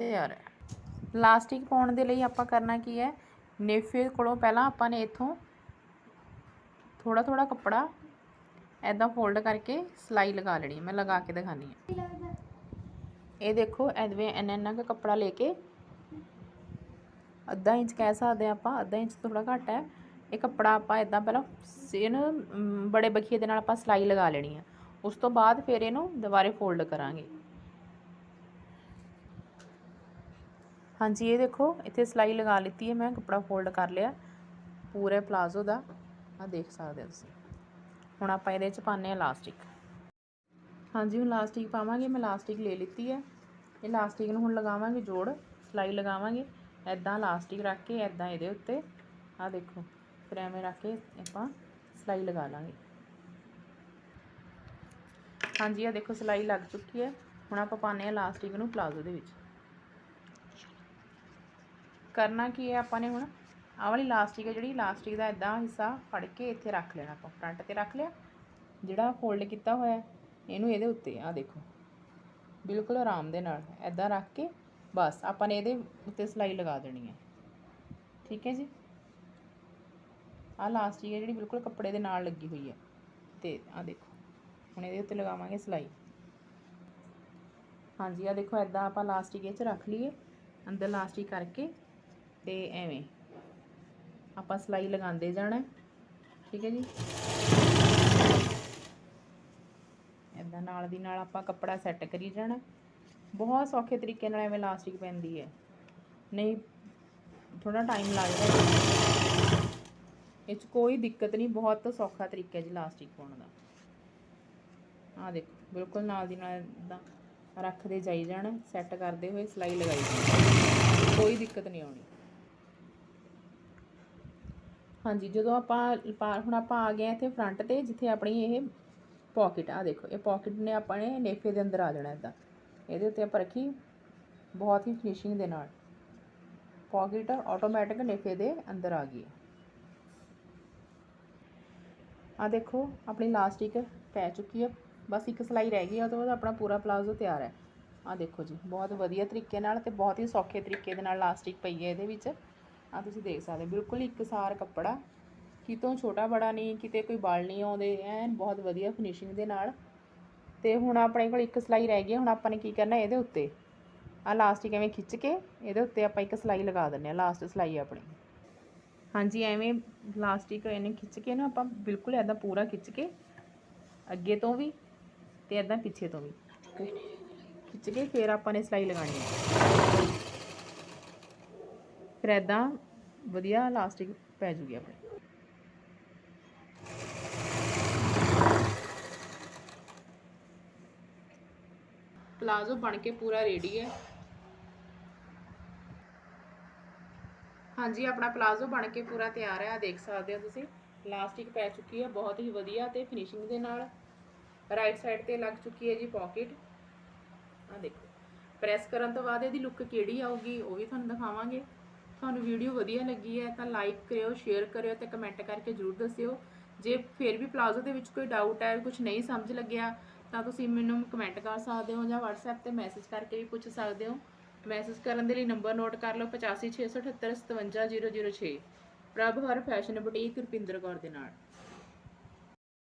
ਯਾਰ ਪਲਾਸਟਿਕ ਪਾਉਣ ਦੇ ਲਈ ਆਪਾਂ ਕਰਨਾ ਕੀ ਹੈ? ਨੇਫੇ ਕੋਲੋਂ ਪਹਿਲਾਂ ਆਪਾਂ ਨੇ ਇੱਥੋਂ ਥੋੜਾ ਥੋੜਾ ਕੱਪੜਾ ਐਦਾਂ ਫੋਲਡ ਕਰਕੇ ਸਲਾਈ ਲਗਾ ਲੈਣੀ ਹੈ। ਮੈਂ ਲਗਾ ਕੇ ਦਿਖਾਣੀ ਹੈ। ਇਹ ਦੇਖੋ, ਐਵੇਂ ਇੰਨਾ ਇੰਨਾ ਕੁ ਕੱਪੜਾ ਲੈ ਕੇ ਅੱਧਾ ਇੰਚ ਕਹਿ ਸਕਦੇ ਹਾਂ ਆਪਾਂ, ਅੱਧਾ ਇੰਚ ਤੋਂ ਥੋੜਾ ਘੱਟ ਹੈ। ਇਹ ਕੱਪੜਾ ਆਪਾਂ ਇਦਾਂ ਪਹਿਲਾਂ ਇਹਨੂੰ ਬੜੇ ਬਖੀਏ ਦੇ ਨਾਲ ਆਪਾਂ ਸਲਾਈ ਲਗਾ ਲੈਣੀ ਹੈ। ਉਸ ਤੋਂ ਬਾਅਦ ਫਿਰ ਇਹਨੂੰ ਦੁਬਾਰੇ ਫੋਲਡ ਕਰਾਂਗੇ। ਹਾਂਜੀ, ਇਹ ਦੇਖੋ, ਇੱਥੇ ਸਲਾਈ ਲਗਾ ਲਿੱਤੀ ਹੈ ਮੈਂ, ਕੱਪੜਾ ਫੋਲਡ ਕਰ ਲਿਆ। ਪੂਰੇ ਪਲਾਜ਼ੋ ਦਾ। ਆ ਦੇਖ ਸਕਦੇ ਹੋ ਤੁਸੀਂ। ਹੁਣ ਆਪਾਂ ਇਹਦੇ ਚ ਪਾਉਂਦੇ ਆ ਲਾਸਟਿਕ ਹਾਂਜੀ, ਹੁਣ ਲਾਸਟਿਕ ਪਾਵਾਂਗੇ, ਮੈਂ ਲਾਸਟਿਕ ਲੈ ਲਿੱਤੀ ਹੈ। ਇਹ ਲਾਸਟਿਕ ਨੂੰ ਹੁਣ ਲਗਾਵਾਂਗੇ ਜੋੜ, ਸਲਾਈ ਲਗਾਵਾਂਗੇ। ਐਦਾਂ ਲਾਸਟਿਕ ਰੱਖ ਕੇ ਐਦਾਂ ਇਹਦੇ ਉੱਤੇ। ਆ ਦੇਖੋ, ਫਿਰ ਐਵੇਂ ਰੱਖ ਕੇ ਆਪਾਂ ਸਲਾਈ ਲਗਾ ਲਾਂਗੇ। ਹਾਂਜੀ ਆ ਦੇਖੋ, ਸਲਾਈ ਲੱਗ ਚੁੱਕੀ ਹੈ। ਹੁਣ ਆਪਾਂ ਪਾਉਂਦੇ ਆ ਲਾਸਟਿਕ ਨੂੰ ਪਲਾਜ਼ੋ ਦੇ ਵਿੱਚ। ਕਰਨਾ ਕੀ ਹੈ ਆਪਾਂ ਨੇ ਹੁਣ? ਆਹ ਵਾਲੀ ਲਾਸਟਿਕ ਹੈ ਜਿਹੜੀ ਲਾਸਟਿਕ ਦਾ ਇਦਾਂ ਹਿੱਸਾ ਫੜ ਕੇ ਇੱਥੇ ਰੱਖ ਲੈਣਾ ਆਪਾਂ ਫਰੰਟ ਤੇ ਰੱਖ ਲਿਆ। ਜਿਹੜਾ ਫੋਲਡ ਕੀਤਾ ਹੋਇਆ ਇਹਨੂੰ ਇਹਦੇ ਉੱਤੇ ਆ ਦੇਖੋ। ਬਿਲਕੁਲ ਆਰਾਮ ਦੇ ਨਾਲ ਇਦਾਂ ਰੱਖ ਕੇ, ਬਸ ਆਪਾਂ ਨੇ ਇਹਦੇ ਉੱਤੇ ਸਲਾਈ ਲਗਾ ਦੇਣੀ ਹੈ। ਠੀਕ ਹੈ ਜੀ? ਆਹ ਲਾਸਟਿਕ ਹੈ ਜਿਹੜੀ ਬਿਲਕੁਲ ਕੱਪੜੇ ਦੇ ਨਾਲ ਲੱਗੀ ਹੋਈ ਹੈ। ਤੇ ਆ ਦੇਖੋ, ਹੁਣ ਇਹਦੇ ਉੱਤੇ ਲਗਾਵਾਂਗੇ ਸਲਾਈ। ਹਾਂਜੀ ਆ ਦੇਖੋ ਇਦਾਂ ਆਪਾਂ ਲਾਸਟਿਕ ਇਹ ਚ ਰੱਖ ਲਈਏ। ਅੰਦਰ ਲਾਸਟਿਕ ਕਰਕੇ ਤੇ ਐਵੇਂ। ਆਪਾਂ ਸਲਾਈ ਲਗਾਉਂਦੇ ਜਾਣਾ। ਠੀਕ ਹੈ ਜੀ। ਇਦਾਂ ਨਾਲ ਦੀ ਨਾਲ ਆਪਾਂ ਕੱਪੜਾ ਸੈੱਟ ਕਰੀ ਜਾਣਾ। ਬਹੁਤ ਸੌਖੇ ਤਰੀਕੇ ਨਾਲ ਐਵੇਂ ਲਾਸਟਿਕ ਪੈਂਦੀ ਹੈ। ਨਹੀਂ ਥੋੜਾ ਟਾਈਮ ਲੱਗਦਾ ਇਹ 'ਚ ਕੋਈ ਦਿੱਕਤ ਨਹੀਂ, ਬਹੁਤ ਸੌਖਾ ਤਰੀਕਾ ਜੀ ਲਾਸਟਿਕ ਪਾਉਣ ਦਾ। ਆ ਦੇਖੋ, ਬਿਲਕੁਲ ਨਾਲ ਦੀ ਨਾਲ ਇਦਾਂ ਰੱਖਦੇ ਜਾਈ ਜਾਣਾ ਸੈੱਟ ਕਰਦੇ ਹੋਏ ਸਲਾਈ ਲਗਾਈ ਜਾਣੀ। ਕੋਈ ਦਿੱਕਤ ਨਹੀਂ ਆਉਣੀ। ਹਾਂਜੀ, ਜਦੋਂ ਆਪਾਂ ਪਾ- ਹੁਣ ਆਪਾਂ ਆ ਗਏ ਹਾਂ ਇੱਥੇ ਫਰੰਟ ਤੇ, ਜਿੱਥੇ ਆਪਣੀ ਇਹ ਪਾਕਟ ਆ, ਦੇਖੋ, ਇਹ ਪਾਕਟ ਨੇ ਆਪਾਂ ਨੇ ਨੇਫੇ ਦੇ ਅੰਦਰ ਆ ਜਾਣਾ ਇਦਾਂ। ਇਹਦੇ ਉੱਤੇ ਆਪਾਂ ਰੱਖੀ ਬਹੁਤ ਹੀ ਫਿਨਿਸ਼ਿੰਗ ਦੇ ਨਾਲ। ਪਾਕਟ ਆਟੋਮੈਟਿਕ ਨੇਫੇ ਦੇ ਅੰਦਰ ਆ ਗਈ ਹੈ। ਆ ਦੇਖੋ, ਆਪਣੀ ਲਾਸਟਿਕ ਪੈ ਚੁੱਕੀ ਹੈ। ਬਸ ਇੱਕ ਸਲਾਈ ਰਹਿ ਗਈ ਆ ਉਹ ਤੋਂ ਬਾਅਦ ਆਪਣਾ ਪੂਰਾ ਪਲਾਜ਼ੋ ਤਿਆਰ ਹੈ। ਆ ਦੇਖੋ ਜੀ, ਬਹੁਤ ਵਧੀਆ ਤਰੀਕੇ ਨਾਲ ਤੇ ਬਹੁਤ ਹੀ ਸੌਖੇ ਤਰੀਕੇ ਦੇ ਨਾਲ ਲਾਸਟਿਕ ਪਈ ਹੈ ਇਹਦੇ ਵਿੱਚ। ਆ ਤੁਸੀਂ ਦੇਖ ਸਕਦੇ ਹੋ, ਬਿਲਕੁਲ ਇੱਕਸਾਰ ਕੱਪੜਾ। ਕਿਤੋਂ ਛੋਟਾ ਬੜਾ ਨਹੀਂ ਕਿਤੇ ਕੋਈ ਬਲ ਨਹੀਂ ਆਉਂਦੇ ਐਨ ਬਹੁਤ ਵਧੀਆ ਫਿਨਿਸ਼ਿੰਗ ਦੇ ਨਾਲ। ਤੇ ਹੁਣ ਆਪਣੇ ਕੋਲ ਇੱਕ ਸਲਾਈ ਰਹਿ ਗਈ ਹੁਣ ਆਪਾਂ ਨੇ ਕੀ ਕਰਨਾ ਇਹਦੇ ਉੱਤੇ। ਆ ਲਾਸਟਿਕ ਐਵੇਂ ਖਿੱਚ ਕੇ ਇਹਦੇ ਉੱਤੇ ਆਪਾਂ ਇੱਕ ਸਲਾਈ ਲਗਾ ਦਿੰਨੇ ਆ ਲਾਸਟ ਸਲਾਈ ਆਪਣੀ। ਹਾਂਜੀ ਐਵੇਂ ਲਾਸਟਿਕ ਇਹਨੇ ਖਿੱਚ ਕੇ ਨਾ ਆਪਾਂ ਬਿਲਕੁਲ ਐਦਾਂ ਪੂਰਾ ਖਿੱਚ ਕੇ ਅੱਗੇ ਤੋਂ ਵੀ ਤੇ ਐਦਾਂ ਪਿੱਛੇ ਤੋਂ ਵੀ। ਖਿੱਚ ਕੇ ਫਿਰ ਆਪਾਂ ਨੇ ਸਲਾਈ ਲਗਾਣੀ ਹੈ। ਫਿਰ ਐਦਾਂ ਵਧੀਆ ਲਾਸਟਿਕ ਪੈ ਜੂਗੀ ਆਪਣੇ। ਪਲਾਜ਼ੋ ਬਣ ਕੇ ਪੂਰਾ ਰੈਡੀ ਹੈ। ਹਾਂਜੀ, ਆਪਣਾ ਪਲਾਜ਼ੋ ਬਣ ਕੇ ਪੂਰਾ ਤਿਆਰ ਹੈ। ਆ ਦੇਖ ਸਕਦੇ ਹੋ ਤੁਸੀਂ। ਲਾਸਟਿਕ ਪੈ ਚੁੱਕੀ ਹੈ, ਬਹੁਤ ਹੀ ਵਧੀਆ ਤੇ ਫਿਨਿਸ਼ਿੰਗ ਦੇ ਨਾਲ। ਰਾਈਟ ਸਾਈਡ ਤੇ ਲੱਗ ਚੁੱਕੀ ਹੈ ਜੀ ਪਾਕਟ ਆ ਦੇਖੋ। ਪ੍ਰੈਸ ਕਰਨ ਤੋਂ ਬਾਅਦ ਇਹਦੀ ਲੁੱਕ ਕਿਹੜੀ ਆਊਗੀ, ਉਹ ਵੀ ਤੁਹਾਨੂੰ ਦਿਖਾਵਾਂਗੇ। ਤੁਹਾਨੂੰ ਵੀਡੀਓ ਵਧੀਆ ਲੱਗੀ ਹੈ ਤਾਂ ਲਾਈਕ ਕਰਿਓ ਸ਼ੇਅਰ ਕਰਿਓ ਤੇ ਕਮੈਂਟ ਕਰਕੇ ਜਰੂਰ ਦੱਸਿਓ। ਜੇ ਫਿਰ ਵੀ ਪਲਾਜ਼ੋ ਦੇ ਵਿੱਚ ਕੋਈ ਡਾਊਟ ਹੈ ਕੁਝ ਨਹੀਂ ਸਮਝ ਲੱਗਿਆ, ਤਾਂ ਤੁਸੀਂ ਮੈਨੂੰ ਕਮੈਂਟ ਕਰ ਸਕਦੇ ਹੋ ਜਾਂ WhatsApp ਤੇ ਮੈਸੇਜ ਕਰਕੇ ਵੀ ਪੁੱਛ ਸਕਦੇ ਹੋ। ਮੈਸੇਜ ਕਰਨ ਦੇ ਲਈ ਨੰਬਰ ਨੋਟ ਕਰ ਲਓ 8568757006 ਪ੍ਰਭ ਹਰ ਫੈਸ਼ਨ ਬੁਟੀਕ ਰੁਪਿੰਦਰ ਕੌਰ ਦੇ ਨਾਲ।